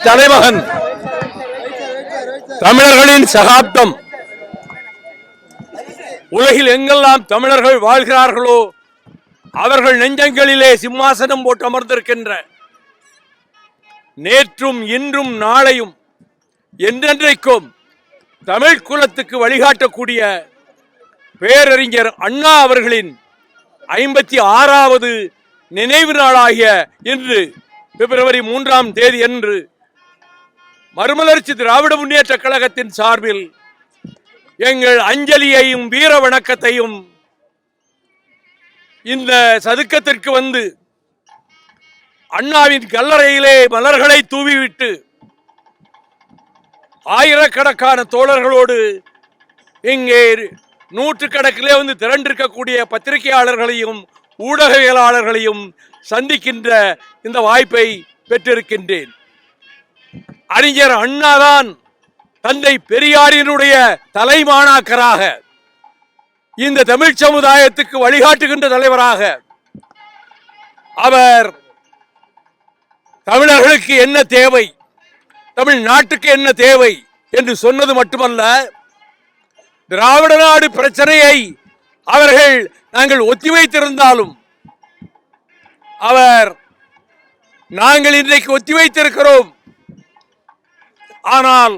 தலைமகன். தமிழர்களின் சகாப்தம். உலகில் எங்கெல்லாம் தமிழர்கள் வாழ்கிறார்களோ அவர்கள் நெஞ்சங்களிலே சிம்மாசனம் போட்டு அமர்ந்திருக்கின்ற நேற்றும் இன்றும் நாளையும் என்றென்றைக்கும் தமிழ் குலத்துக்கு வழிகாட்டக்கூடிய பேரறிஞர் அண்ணா அவர்களின் ஐம்பத்தி ஆறாவது நினைவு நாளாகிய இன்று பிப்ரவரி மூன்றாம் தேதி அன்று மறுமலர்ச்சி திராவிட முன்னேற்ற கழகத்தின் சார்பில் எங்கள் அஞ்சலியையும் வீர வணக்கத்தையும் இந்த சதுக்கத்திற்கு வந்து அண்ணாவின் கல்லறையிலே மலர்களை தூவிவிட்டு ஆயிரக்கணக்கான தோழர்களோடு இங்கே நூற்றுக்கணக்கிலே வந்து திரண்டிருக்கக்கூடிய பத்திரிகையாளர்களையும் ஊடகவியலாளர்களையும் சந்திக்கின்ற இந்த வாய்ப்பை பெற்றிருக்கின்றேன். அறிஞர் அண்ணாதான் தந்தை பெரியாரினுடைய தலைமாணாக்கராக இந்த தமிழ் சமுதாயத்துக்கு வழிகாட்டுகின்ற தலைவராக அவர் தமிழர்களுக்கு என்ன தேவை தமிழ்நாட்டுக்கு என்ன தேவை என்று சொன்னது மட்டுமல்ல திராவிட நாடு பிரச்சனையை அவர்கள் நாங்கள் ஒத்திவைத்திருந்தாலும் அவர் நாங்கள் இன்றைக்கு ஒத்திவைத்திருக்கிறோம். ஆனால்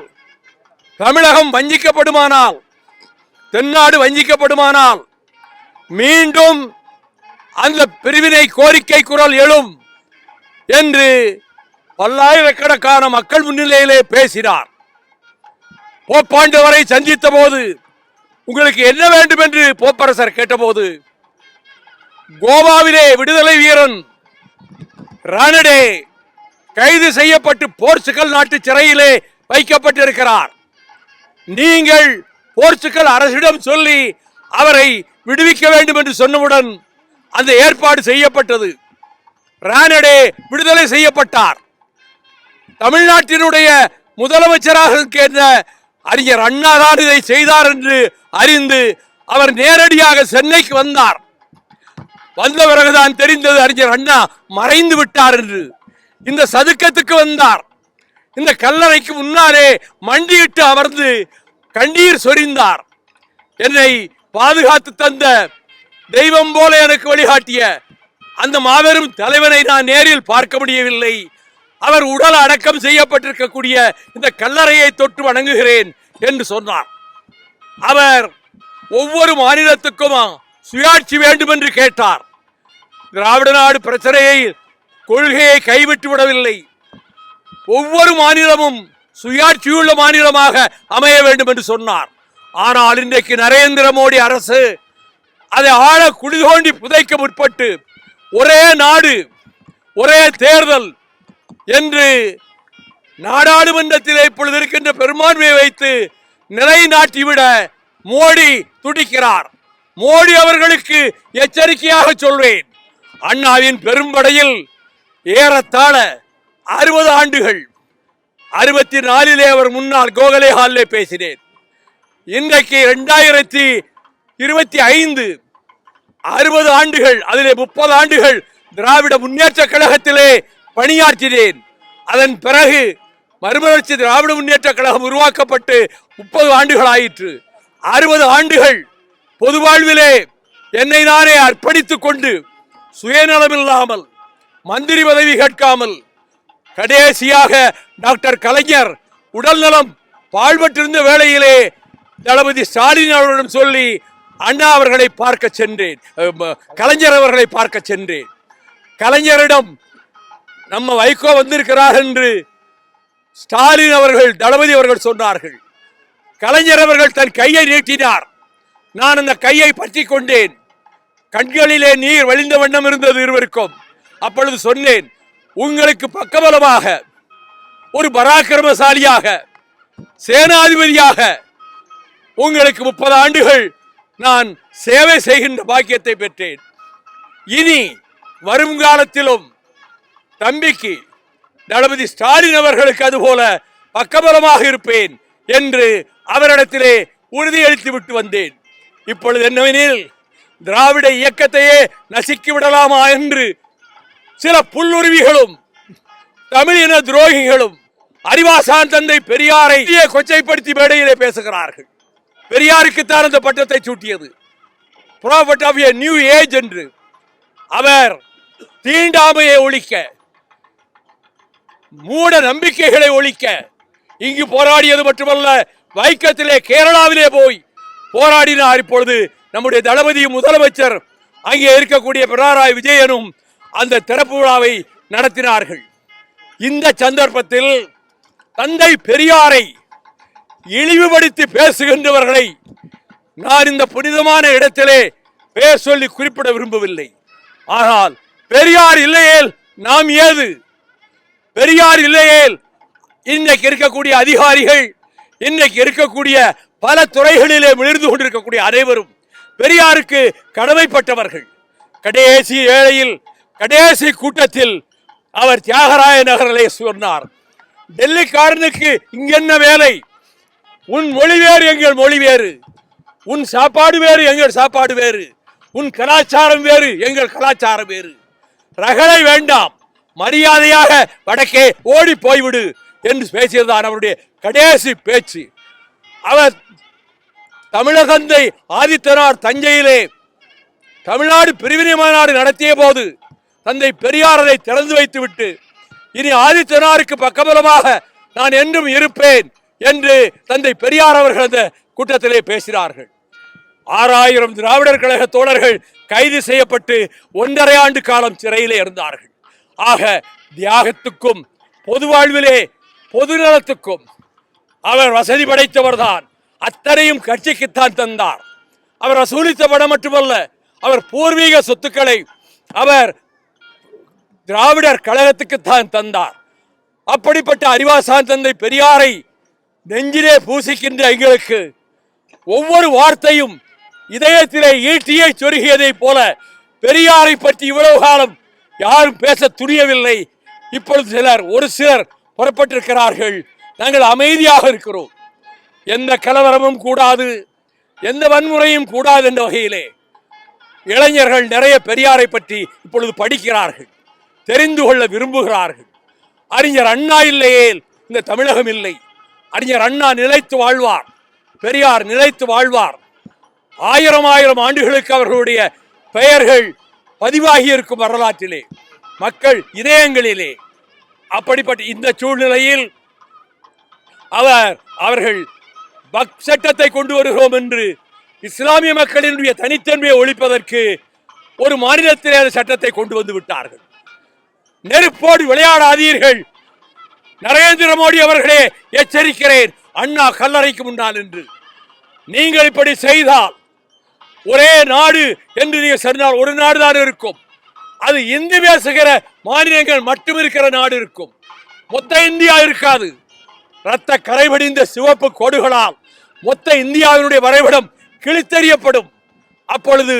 தமிழகம் வஞ்சிக்கப்படுமானால் தென்னாடு வஞ்சிக்கப்படுமானால் மீண்டும் அந்த பிரிவினை கோரிக்கை குரல் எழும் என்று பல்லாயிரக்கணக்கான மக்கள் முன்னிலையிலே பேசினார். போப்பாண்டவரை சந்தித்த போது உங்களுக்கு என்ன வேண்டும் என்று போப்பரசர் கேட்டபோது கோவாவிலே விடுதலை வீரன் ரானடே கைது செய்யப்பட்டு போர்ச்சுகல் நாட்டு சிறையிலே வைக்கப்பட்டிருக்கிறார். நீங்கள் போர்ச்சுகல் அரசிடம் சொல்லி அவரை விடுவிக்க வேண்டும் என்று சொன்னவுடன் அந்த ஏற்பாடு செய்யப்பட்டது. ரானடே விடுதலை செய்யப்பட்டார். தமிழ்நாட்டினுடைய முதலமைச்சராக இருக்கின்ற அறிஞர் அண்ணா தான் இதை செய்தார் என்று அறிந்து அவர் நேரடியாக சென்னைக்கு வந்தார். வந்த பிறகுதான் தெரிந்தது அறிஞர் அண்ணா மறைந்து விட்டார் என்று. இந்த சதுக்கத்துக்கு வந்தார். இந்த கல்லறைக்கு முன்னாலே மண்டியிட்டு அமர்ந்து கண்ணீர் சொரிந்தார். என்னை பாதுகாத்து தந்த தெய்வம் போல எனக்கு வழிகாட்டிய அந்த மாபெரும் தலைவனை நான் நேரில் பார்க்க முடியவில்லை. அவர் உடல் அடக்கம் செய்யப்பட்டிருக்கக்கூடிய இந்த கல்லறையை தொட்டு வணங்குகிறேன் என்று சொன்னார். அவர் ஒவ்வொரு மாநிலத்துக்கும் சுயாட்சி வேண்டும் என்று கேட்டார். திராவிட நாடு பிரச்சனையை கொள்கையை கைவிட்டு விடவில்லை. ஒவ்வொரு மாநிலமும் சுயாட்சியுள்ள மாநிலமாக அமைய வேண்டும் என்று சொன்னார். ஆனால் இன்றைக்கு நரேந்திர மோடி அரசு அதை ஆழ குளிதோண்டி புதைக்க முற்பட்டு ஒரே நாடு ஒரே தேர்தல் என்று நாடாளுமன்றத்தில் இப்பொழுது இருக்கின்ற பெரும்பான்மையை வைத்து நிலைநாட்டிவிட மோடி துடிக்கிறார். மோடி அவர்களுக்கு எச்சரிக்கையாக சொல்வேன். அண்ணாவின் பெரும்படையில் ஏறத்தாழ அறுபது ஆண்டுகள் அறுபத்தி நாலிலே அவர் முன்னால் கோகலே ஹாலிலே பேசினேன். இன்றைக்கு இரண்டாயிரத்தி இருபத்தி ஐந்து அறுபது ஆண்டுகள் அதிலே முப்பது ஆண்டுகள் திராவிட முன்னேற்ற கழகத்திலே பணியாற்றினேன். அதன் பிறகு மறுமலர்ச்சி திராவிட முன்னேற்ற கழகம் உருவாக்கப்பட்டு முப்பது ஆண்டுகள் ஆயிற்று. அறுபது ஆண்டுகள் பொது வாழ்விலே என்னை நானே அர்ப்பணித்துக் கொண்டு சுயநலமில்லாமல் மந்திரி பதவி கேட்காமல் கடைசியாக டாக்டர் கலைஞர் உடல்நலம் பாழ்பட்டிருந்த வேளையிலே தளபதி ஸ்டாலின் அவர்களிடம் சொல்லி அண்ணா அவர்களை பார்க்க சென்றேன். கலைஞர் அவர்களை பார்க்க சென்றேன். கலைஞரிடம் நம்ம வைகோ வந்திருக்கிறார் என்று ஸ்டாலின் அவர்கள் தளபதி அவர்கள் சொன்னார்கள். கலைஞர் அவர்கள் தன் கையை நீட்டினார். நான் அந்த கையை பற்றி கொண்டேன். கண்களிலே நீர் வழிந்த வண்ணம் இருந்தது இருவருக்கும். அப்பொழுது சொன்னேன் உங்களுக்கு பக்கபலமாக ஒரு பராக்கிரமசாலியாக சேனாதிபதியாக உங்களுக்கு முப்பது ஆண்டுகள் நான் சேவை செய்கின்ற பாக்கியத்தை பெற்றேன். இனி வரும் காலத்திலும் தம்பிக்கு தளபதி ஸ்டாலின் அவர்களுக்கு அதுபோல பக்கபலமாக இருப்பேன் என்று அவரிடத்திலே உறுதியளித்து விட்டு வந்தேன். இப்பொழுது என்னவெனில் திராவிட இயக்கத்தையே நசுக்கி விடலாமா என்று சில புல்லுருவிகளும் தமிழின துரோகிகளும் அறிவாசான் தந்தை பெரியாரை கொச்சைப்படுத்தி மேடையிலே பேசுகிறார்கள். பெரியாருக்குத்தான் அந்த பட்டத்தை சூட்டியது. Prophet of a new age என்று அவர் தீண்டாமையை ஒழிக்க மூட நம்பிக்கைகளை ஒழிக்க இங்கு போராடியது மட்டுமல்ல வைக்கத்திலே கேரளாவிலே போய் போராடினார் இப்பொழுது நம்முடைய தளபதி முதலமைச்சர். அங்கே இருக்கக்கூடிய பினராயி விஜயனும் அந்த திறப்பு விழாவை நடத்தினார்கள். இந்த சந்தர்ப்பத்தில் தந்தை பெரியாரை இழிவுபடுத்தி பேசுகின்றவர்களை நான் இந்த புனிதமான இடத்திலே பேர் சொல்லி குறிப்பிட விரும்பவில்லை. ஆனால் பெரியார் இல்லையேல் நாம் ஏது? பெரியார் இல்லையேல் இன்றைக்கு இருக்கக்கூடிய அதிகாரிகள் இன்றைக்கு இருக்கக்கூடிய பல துறைகளிலே விழுந்து கொண்டிருக்கக்கூடிய அனைவரும் பெரியாருக்கு கடமைப்பட்டவர்கள். கடைசி ஏழையில் கடைசி கூட்டத்தில் அவர் தியாகராய நகரிலே சொன்னார் டெல்லிக்காரனுக்கு இங்கென்ன வேலை? உன் மொழி வேறு எங்கள் மொழி வேறு. உன் சாப்பாடு வேறு எங்கள் சாப்பாடு வேறு. உன் கலாச்சாரம் வேறு எங்கள் கலாச்சாரம் வேறு. ரகளை வேண்டாம் மரியாதையாக வடக்கே ஓடி போய்விடு என்று பேசியதுதான் அவருடைய கடைசி பேச்சு. அவர் தமிழகந்தை ஆதித்தனார் தஞ்சையிலே தமிழ்நாடு பிரிவினை மாநாடு நடத்திய போது தந்தை பெரியாரரை திறந்து வைத்துவிட்டு இனி ஆதித்தனாருக்கு பக்கபலமாக நான் என்றும் இருப்பேன் என்று தந்தை பெரியார் அவர்கள் அந்த கூட்டத்திலே பேசினார்கள். ஆறாயிரம் திராவிடர் கழக தோழர்கள் கைது செய்யப்பட்டு ஒன்றரை ஆண்டு காலம் சிறையிலே இருந்தார்கள். ஆக தியாகத்துக்கும் பொது வாழ்விலே பொது நலத்துக்கும் அவர் வசதி படைத்தவர்தான். அத்தனையும் கட்சிக்குத்தான் தந்தார். அவர் வசூலித்த படம் மட்டுமல்ல அவர் பூர்வீக சொத்துக்களை அவர் திராவிடர் கழகத்துக்கு தான் தந்தார். அப்படிப்பட்ட அறிவாசான் தந்தை பெரியாரை நெஞ்சிலே பூசிக்கின்ற எங்களுக்கு ஒவ்வொரு வார்த்தையும் இதயத்திலே ஈட்டியை சொருகியதைப் போல பெரியாரை பற்றி இவ்வளவு காலம் யாரும் பேச துணியவில்லை. இப்பொழுது சிலர் ஒரு சிலர் புறப்பட்டிருக்கிறார்கள். நாங்கள் அமைதியாக இருக்கிறோம். எந்த கலவரமும் கூடாது எந்த வன்முறையும் கூடாது என்ற வகையிலே இளைஞர்கள் நிறைய பெரியாரை பற்றி இப்பொழுது படிக்கிறார்கள். தெரிந்து கொள்ள விரும்புகிறார்கள். அறிஞர் அண்ணா இல்லையே இந்த தமிழகம் இல்லை. அறிஞர் அண்ணா நிலைத்து வாழ்வார். பெரியார் நிலைத்து வாழ்வார். ஆயிரம் ஆயிரம் ஆண்டுகளுக்கு அவர்களுடைய பெயர்கள் பதிவாகி இருக்கும் வரலாற்றிலே மக்கள் இதயங்களிலே. அப்படிப்பட்ட இந்த சூழ்நிலையில் அவர் அவர்கள் பக் சட்டத்தை கொண்டு வருகிறோம் என்று இஸ்லாமிய மக்களினுடைய தனித்தன்மையை ஒழிப்பதற்கு ஒரு மாநிலத்திலே அந்த சட்டத்தை கொண்டு வந்து விட்டார்கள். நெருப்போடு விளையாடாதீர்கள். நரேந்திர மோடி அவர்களே எச்சரிக்கிறேன். அண்ணா கல்லறைக்கு முன்னால் என்று நீங்கள் இப்படி செய்தால் ஒரே நாடு என்று நீங்கள் சொன்னால் ஒரு நாடு தான் இருக்கும். அது இந்தி பேசுகிற மாநிலங்கள் மட்டும் இருக்கிற நாடு இருக்கும். மொத்த இந்தியா இருக்காது. ரத்த கரைபடிந்த சிவப்பு கோடுகளால் மொத்த இந்தியாவினுடைய வரைபடம் கிழித்தெறியப்படும். அப்பொழுது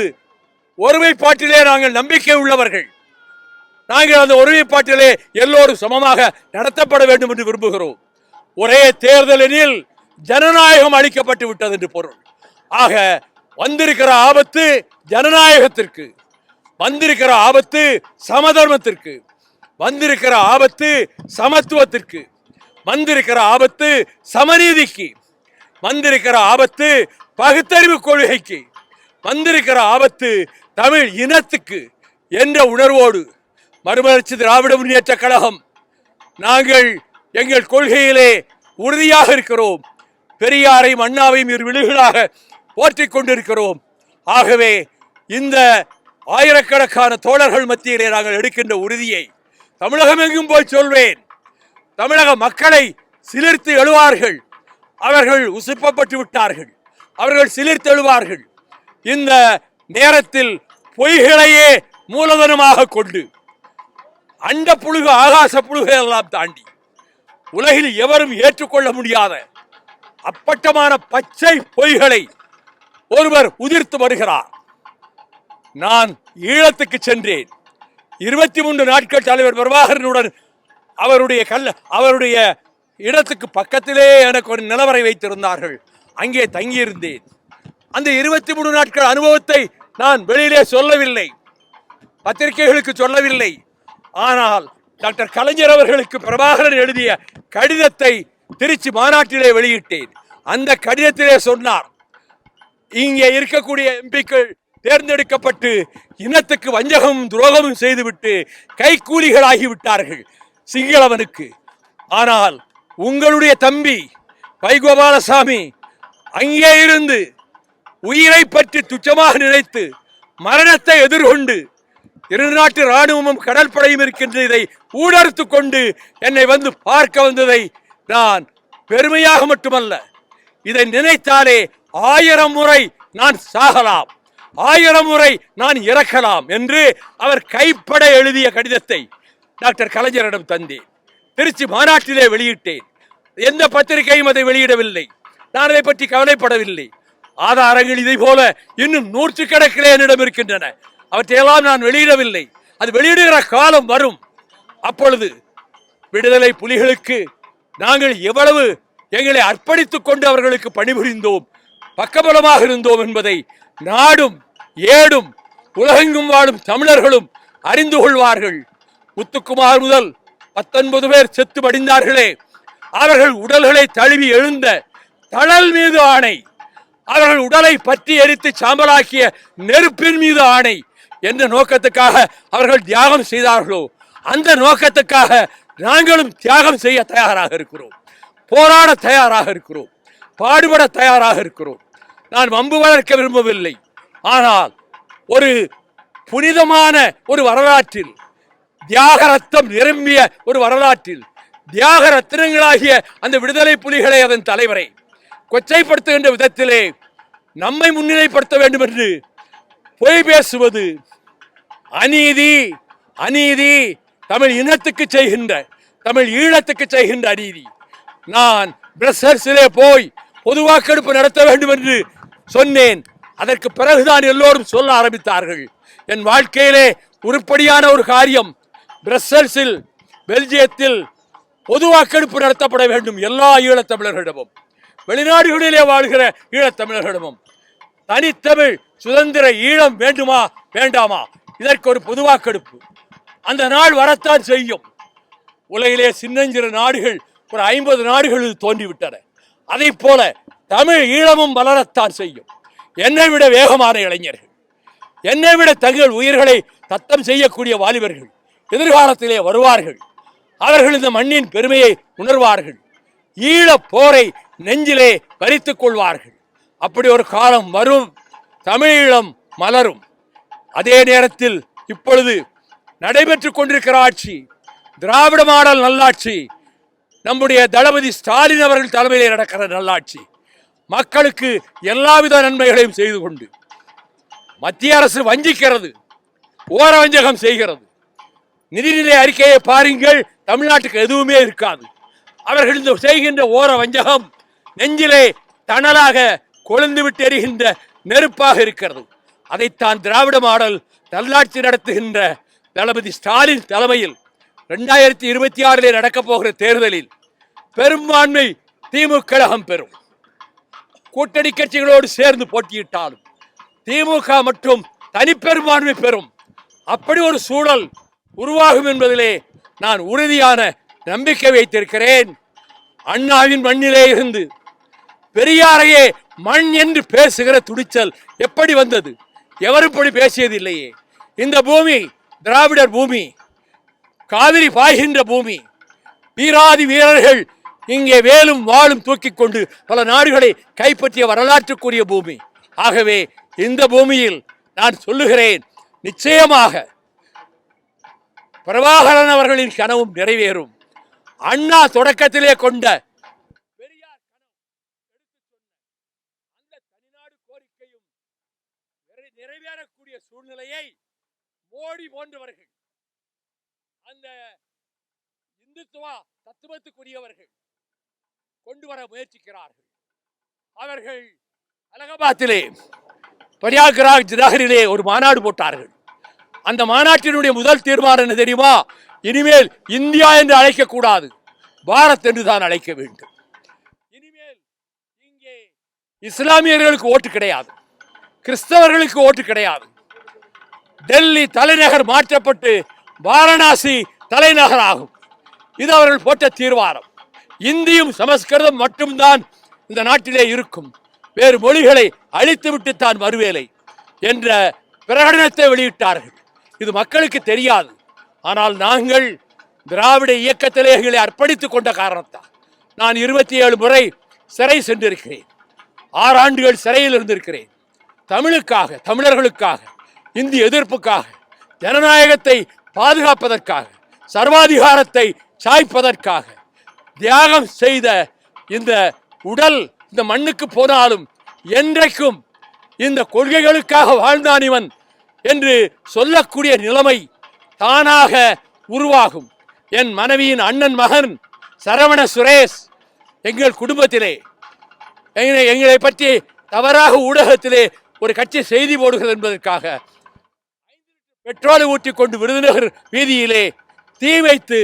ஒருமைப்பாட்டிலே நாங்கள் நம்பிக்கை உள்ளவர்கள். நாங்கள் அந்த ஒருமைப்பாட்டிலே எல்லோரும் சமமாக நடத்தப்பட வேண்டும் என்று விரும்புகிறோம். ஒரே தேர்தலில் ஜனநாயகம் அளிக்கப்பட்டு விட்டது என்று பொருள். ஆக வந்திருக்கிற ஆபத்து ஜனநாயகத்திற்கு வந்திருக்கிற ஆபத்து சமதர்மத்திற்கு வந்திருக்கிற ஆபத்து சமத்துவத்திற்கு வந்திருக்கிற ஆபத்து சமநீதிக்கு வந்திருக்கிற ஆபத்து பகுத்தறிவு கொள்கைக்கு வந்திருக்கிற ஆபத்து தமிழ் இனத்துக்கு என்ற உணர்வோடு மறுமலர்ச்சி திராவிட முன்னேற்ற கழகம். நாங்கள் எங்கள் கொள்கையிலே உறுதியாக இருக்கிறோம். பெரியாரையும் அண்ணாவையும் இரு விழுகளாக போற்றிக் கொண்டிருக்கிறோம். ஆகவே இந்த ஆயிரக்கணக்கான தோழர்கள் மத்தியிலே நாங்கள் எடுக்கின்ற உறுதியை தமிழகம் எங்கும் போய் சொல்வேன். தமிழக மக்களை சிலிர்த்து எழுவார்கள். அவர்கள் உசுப்பப்பட்டு விட்டார்கள். அவர்கள் சிலிர்த்து எழுவார்கள். இந்த நேரத்தில் பொய்களையே மூலதனமாக கொண்டு அண்ட புழுகு ஆகாச புழுகை எல்லாம் தாண்டி உலகில் எவரும் ஏற்றுக்கொள்ள முடியாத அப்பட்டமான பச்சை பொய்களை ஒருவர் உதிர்த்து வருகிறார். நான் ஈழத்துக்கு சென்றேன். இருபத்தி மூன்று நாட்கள் தலைவர் பிரபாகரனுடன் அவருடைய கல்ல அவருடைய இடத்துக்கு பக்கத்திலே எனக்கு ஒரு நிலவரை வைத்திருந்தார்கள். அங்கே தங்கியிருந்தேன். அந்த இருபத்தி மூணு நாட்கள் அனுபவத்தை நான் வெளியிலே சொல்லவில்லை. பத்திரிகைகளுக்கு சொல்லவில்லை. ஆனால் டாக்டர் கலைஞர் அவர்களுக்கு பிரபாகரன் எழுதிய கடிதத்தை திருச்சி மாநாட்டிலே வெளியிட்டேன். அந்த கடிதத்திலே சொன்னார் இங்கே இருக்கக்கூடிய எம்பிக்கள் தேர்ந்தெடுக்கப்பட்டு இனத்துக்கு வஞ்சகமும் துரோகமும் செய்துவிட்டு கைக்கூலிகளாகி விட்டார்கள் சிங்களவனுக்கு. ஆனால் உங்களுடைய தம்பி வைகோபாலசாமி அங்கே இருந்து உயிரை பற்றி துச்சமாக நினைத்து மரணத்தை எதிர்கொண்டு இரு நாட்டு ராணுவமும் கடற்படையும் இருக்கின்ற இதை ஊடறுத்து கொண்டு என்னை வந்து பார்க்க வந்ததை நான் பெருமையாக மட்டுமல்ல இதை நினைத்தாலே ஆயிரம் முறை நான் சாகலாம் ஆயிரம் முறை நான் இறக்கலாம் என்று அவர் கைப்பட எழுதிய கடிதத்தை டாக்டர் கலைஞரிடம் தந்தேன். திருச்சி மாநாட்டிலே வெளியிட்டேன். எந்த பத்திரிகையும் அதை வெளியிடவில்லை. நான் அதை பற்றி கவலைப்படவில்லை. ஆதாரங்கள் இதை போல இன்னும் நூற்றுக்கணக்கிலே என்னிடம் இருக்கின்றன. அவற்றையெல்லாம் நான் வெளியிடவில்லை. அது வெளியிடுகிற காலம் வரும். அப்பொழுது விடுதலை புலிகளுக்கு நாங்கள் எவ்வளவு எங்களை அர்ப்பணித்துக் கொண்டு அவர்களுக்கு பணிபுரிந்தோம் பக்கபலமாக இருந்தோம் என்பதை நாடும் ஏடும் உலகெங்கும் வாழும் தமிழர்களும் அறிந்து கொள்வார்கள். முத்துக்குமார் முதல் பத்தொன்பது பேர் செத்து படிந்தார்களே அவர்கள் உடல்களை தழுவி எழுந்த தழல் மீது ஆணை அவர்கள் உடலை பற்றி எரித்து சாம்பலாக்கிய நெருப்பின் மீது ஆணை என்ற நோக்கத்துக்காக அவர்கள் தியாகம் செய்தார்களோ அந்த நோக்கத்துக்காக நாங்களும் தியாகம் செய்ய தயாராக இருக்கிறோம். போராட தயாராக இருக்கிறோம். பாடுபட தயாராக இருக்கிறோம். நான் வம்பு வளர்க்க விரும்பவில்லை. ஆனால் ஒரு புனிதமான ஒரு வரலாற்றில் தியாக ரத்தம் நிரம்பிய ஒரு வரலாற்றில் தியாக ரத்தினங்களாகிய அந்த விடுதலை புலிகளை அதன் தலைவரை. கொச்சைப்படுத்துகின்ற விதத்திலே நம்மை முன்னிலைப்படுத்த வேண்டும் என்று பொய் பேசுவது அநீதி அநீதி தமிழ் இனத்துக்கு செய்கின்ற தமிழ் ஈழத்துக்கு செய்கின்ற அநீதி. நான் பிரசர்ஸிலே போய் பொது வாக்கெடுப்பு நடத்த வேண்டும் என்று சொன்னேன். அதற்கு பிறகுதான் எல்லோரும் சொல்ல ஆரம்பித்தார்கள். என் வாழ்க்கையிலே உருப்படியான ஒரு காரியம் பிரசல்ஸில் பெல்ஜியத்தில் பொது வாக்கெடுப்பு நடத்தப்பட வேண்டும் எல்லா ஈழத்தமிழர்களிடமும் வெளிநாடுகளிலே வாழ்கிற ஈழத்தமிழர்களிடமும் தனித்தமிழ் சுதந்திர ஈழம் வேண்டுமா வேண்டாமா? இதற்கு ஒரு பொது வாக்கெடுப்பு. அந்த நாள் வரத்தான் செய்யும். உலகிலே சின்னஞ்சிறு நாடுகள் ஒரு ஐம்பது நாடுகளில் தோன்றிவிட்டன. அதை போல தமிழ் ஈழமும் வளரத்தான் செய்யும். என்னை விட வேகமான இளைஞர்கள். என்னை விட தங்கள் உயிர்களை தத்தம் செய்யக்கூடிய வாலிபர்கள் எதிர்காலத்திலே வருவார்கள். அவர்கள் இந்த மண்ணின் பெருமையை உணர்வார்கள். ஈழப் போரை நெஞ்சிலே பறித்துக் கொள்வார்கள். அப்படி ஒரு காலம் வரும் தமிழீழம் மலரும். அதே நேரத்தில் இப்பொழுது நடைபெற்றுக் கொண்டிருக்கிற ஆட்சி திராவிட மாடல் நல்லாட்சி நம்முடைய தளபதி ஸ்டாலின் அவர்கள் தலைமையிலே நடக்கிற நல்லாட்சி மக்களுக்கு எல்லாவித நன்மைகளையும் செய்து கொண்டு மத்திய அரசு வஞ்சிக்கிறது ஓர வஞ்சகம் செய்கிறது. நிதிநிலை அறிக்கையை பாருங்கள் தமிழ்நாட்டுக்கு எதுவுமே இருக்காது. அவர்கள் இந்த செய்கின்ற ஓர வஞ்சகம் நெஞ்சிலே தணலாக கொழுந்து விட்டு எறிகின்ற நெருப்பாக இருக்கிறது. அதைத்தான் திராவிட மாடல் நல்லாட்சி நடத்துகின்ற தளபதி ஸ்டாலின் தலைமையில் ரெண்டாயிரத்தி இருபத்தி ஆறிலே நடக்கப் போகிற தேர்தலில் பெரும்பான்மை திமுக கழகம் பெறும். கூட்டணி கட்சிகளோடு சேர்ந்து போட்டியிட்டாலும் திமுக மற்றும் தனிப்பெரும்பான்மை பெறும். அப்படி ஒரு சூழல் உருவாகும் என்பதிலே நான் உறுதியான நம்பிக்கை வைத்திருக்கிறேன். அண்ணாவின் மண்ணிலே இருந்து பெரியாரையே மண் என்று பேசுகிற துடிச்சல் எப்படி வந்தது? எவரும் இப்படி பேசியது இல்லையே இந்த பூமி திராவிடர் பூமி காவிரி பாய்கின்ற பூமி. வீராதி வீரர்கள் இங்கே வேலும் வாளும் தூக்கிக் கொண்டு பல நாடுகளை கைப்பற்றிய வரலாற்றுக்குரிய பூமி. ஆகவே இந்த பூமியில் நான் சொல்லுகிறேன் நிச்சயமாக பிரபாகரன் அவர்களின் கனவும் நிறைவேறும். அண்ணா தொடக்கத்திலே கொண்ட சூழ்நிலையை மோடி போன்றவர்கள் அந்த இந்துத்துவா தத்துவத்துக்குரியவர்கள் கொண்டு வர முயற்சிக்கிறார்கள். அவர்கள் அலகாபாத்திலே பரியாகராஜ் நகரிலே ஒரு மாநாடு போட்டார்கள். அந்த மாநாட்டினுடைய முதல் தீர்மானம் என்ன தெரியுமா? இனிமேல் இந்தியா என்று அழைக்கக்கூடாது. பாரத் என்று தான் அழைக்க வேண்டும். இனிமேல் இங்கே இஸ்லாமியர்களுக்கு ஓட்டு கிடையாது. கிறிஸ்தவர்களுக்கு ஓட்டு கிடையாது. டெல்லி தலைநகர் மாற்றப்பட்டு வாரணாசி தலைநகர் ஆகும் இது அவர்கள் போட்ட தீர்மானம். இந்தியும் சமஸ்கிருதம் மட்டும்தான் இந்த நாட்டிலே இருக்கும். வேறு மொழிகளை அழித்துவிட்டு தான் வருவேலை என்ற பிரகடனத்தை வெளியிட்டார்கள். இது மக்களுக்கு தெரியாது. ஆனால் நாங்கள் திராவிட இயக்கத்திலே எங்களை அர்ப்பணித்துக் கொண்ட காரணத்தால் நான் இருபத்தி ஏழு முறை சிறை சென்றிருக்கிறேன். ஆறு ஆண்டுகள் சிறையில் இருந்திருக்கிறேன். தமிழுக்காக தமிழர்களுக்காக இந்திய எதிர்ப்புக்காக ஜனநாயகத்தை பாதுகாப்பதற்காக சர்வாதிகாரத்தை சாய்ப்பதற்காக தியாகம் செய்த இந்த உடல் இந்த மண்ணுக்கு போனாலும் என்றைக்கும் இந்த கொள்கைகளுக்காக வாழ்ந்தான் இவன் என்று சொல்லக்கூடிய நிலைமை தானாக உருவாகும். என் மனைவியின் அண்ணன் மகன் சரவண சுரேஷ் எங்கள் குடும்பத்திலே. எங்களை எங்களை பற்றி தவறாக ஊடகத்திலே ஒரு கட்சி செய்தி போடுகிறது என்பதற்காக பெட்ரோலை ஊற்றி கொண்டு விருதுநகர் வீதியிலே தீ வைத்து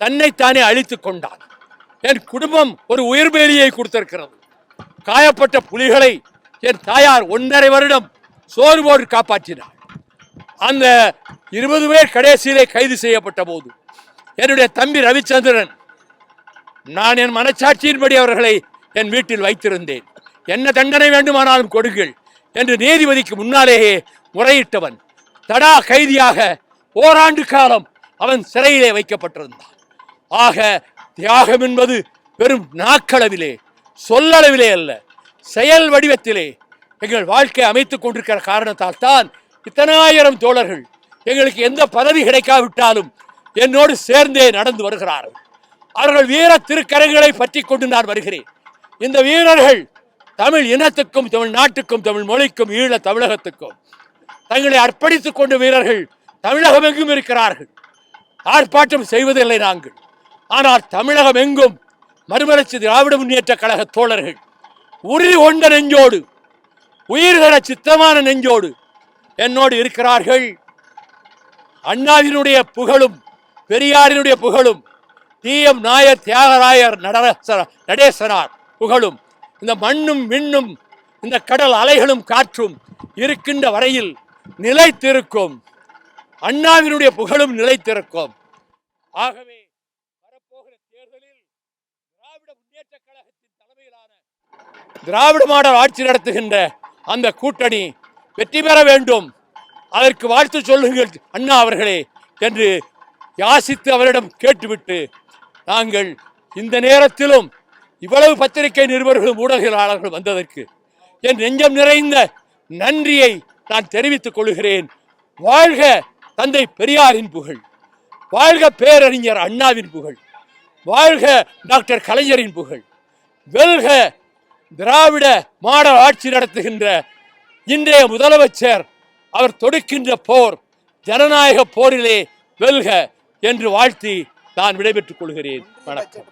தன்னைத்தானே அழித்து கொண்டான் என் குடும்பம் ஒரு உயிர்பேலியை கொடுத்திருக்கிறது. காயப்பட்ட புலிகளை என் தாயார் ஒன்றரை வருடம் சோறு போட்டு காப்பாற்றினார். அந்த இருபது பேர் கடைசியிலே கைது செய்யப்பட்ட போது என்னுடைய தம்பி ரவிச்சந்திரன் நான் என் மனச்சாட்சியின்படி அவர்களை என் வீட்டில் வைத்திருந்தேன். என்ன தண்டனை வேண்டுமானாலும் கொடுங்கள் என்று நீதிபதிக்கு முன்னாலேயே முறையிட்டவன் தடா கைதியாக ஓராண்டு காலம் அவன் சிறையிலே வைக்கப்பட்டிருந்தான். ஆக தியாகம் என்பது வெறும் நாக்களவிலே சொல்லளவிலே அல்ல. செயல் வடிவத்திலே எங்கள் வாழ்க்கை அமைத்துக் கொண்டிருக்கிற காரணத்தால் தான் இத்தனாயிரம் தோழர்கள் எங்களுக்கு எந்த பதவி கிடைக்காவிட்டாலும் என்னோடு சேர்ந்தே நடந்து வருகிறார்கள். அவர்கள் வீர திருக்கரங்களை பற்றி கொண்டு நான் வருகிறேன். இந்த வீரர்கள் தமிழ் இனத்துக்கும் தமிழ் நாட்டுக்கும் தமிழ் மொழிக்கும் ஈழ தமிழகத்துக்கும் தங்களை அர்ப்பணித்துக் கொண்ட வீரர்கள் தமிழகம் எங்கும் இருக்கிறார்கள். ஆர்ப்பாட்டம் செய்வதில்லை நாங்கள். ஆனால் தமிழகம் எங்கும் மறுமலர்ச்சி திராவிட முன்னேற்ற கழக தோழர்கள் உறுதி கொண்ட நெஞ்சோடு உயிர்கள சித்தமான நெஞ்சோடு என்னோடு இருக்கிறார்கள். அண்ணாவினுடைய புகழும் பெரியாரினுடைய புகழும் டி. எம். நாயர் தியாகராயர் நடராச நடேசனார் புகழும் இந்த மண்ணும் விண்ணும் இந்த கடல் அலைகளும் காற்றும் இருக்கின்ற வரையில் நிலைத்திருக்கும். அண்ணாவினுடைய புகழும் நிலைத்திருக்கும். ஆகவே வரப்போகிற தேர்தலில் திராவிட முன்னேற்ற கழகத்தின் தலைமையிலான திராவிட மாடல் ஆட்சி நடத்துகின்ற அந்த கூட்டணி வெற்றி பெற வேண்டும். அதற்கு வாழ்த்து சொல்லுங்கள் அண்ணா அவர்களே என்று யாசித்து அவரிடம் கேட்டுவிட்டு நாங்கள் இந்த நேரத்திலும் இவ்வளவு பத்திரிகை நிருபர்களும் ஊடகவியலாளர்கள் வந்ததற்கு என் நெஞ்சம் நிறைந்த நன்றியை நான் தெரிவித்துக் கொள்கிறேன். வாழ்க தந்தை பெரியாரின் புகழ். வாழ்க பேரறிஞர் அண்ணாவின் புகழ். வாழ்க டாக்டர் கலைஞரின் புகழ். வெல்க திராவிட மாடல் ஆட்சி நடத்துகின்ற இன்றைய முதலமைச்சர். அவர் தொடுக்கின்ற போர் ஜனநாயக போரிலே வெல்க என்று வாழ்த்தி நான் விடைபெற்றுக் கொள்கிறேன். வணக்கம்.